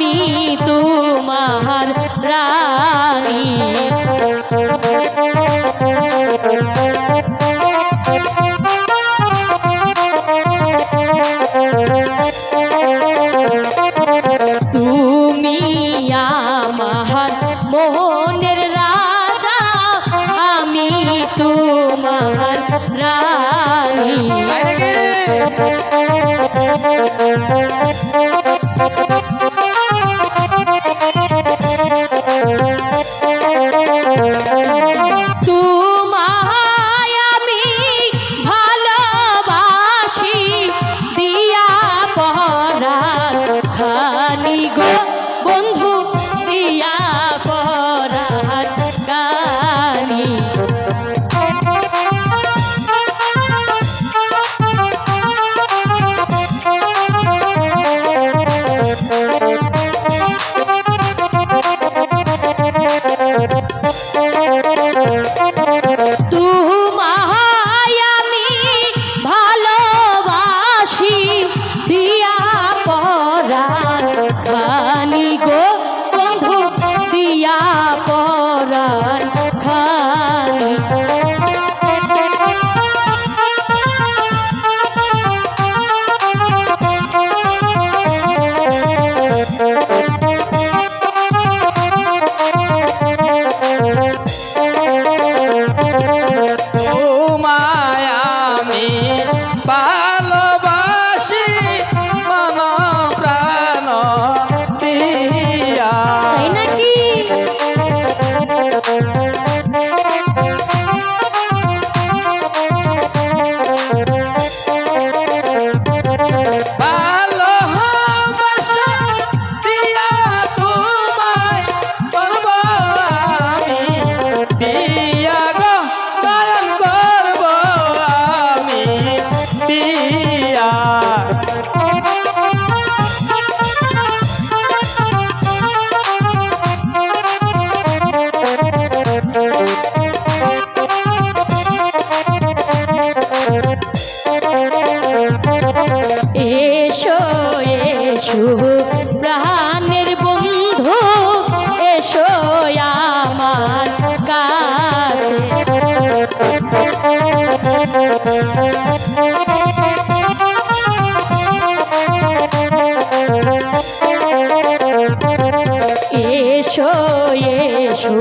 स्वामी तू Peace. শুভ প্রাণের বন্ধু এসো আমার কাছে। এসো এসো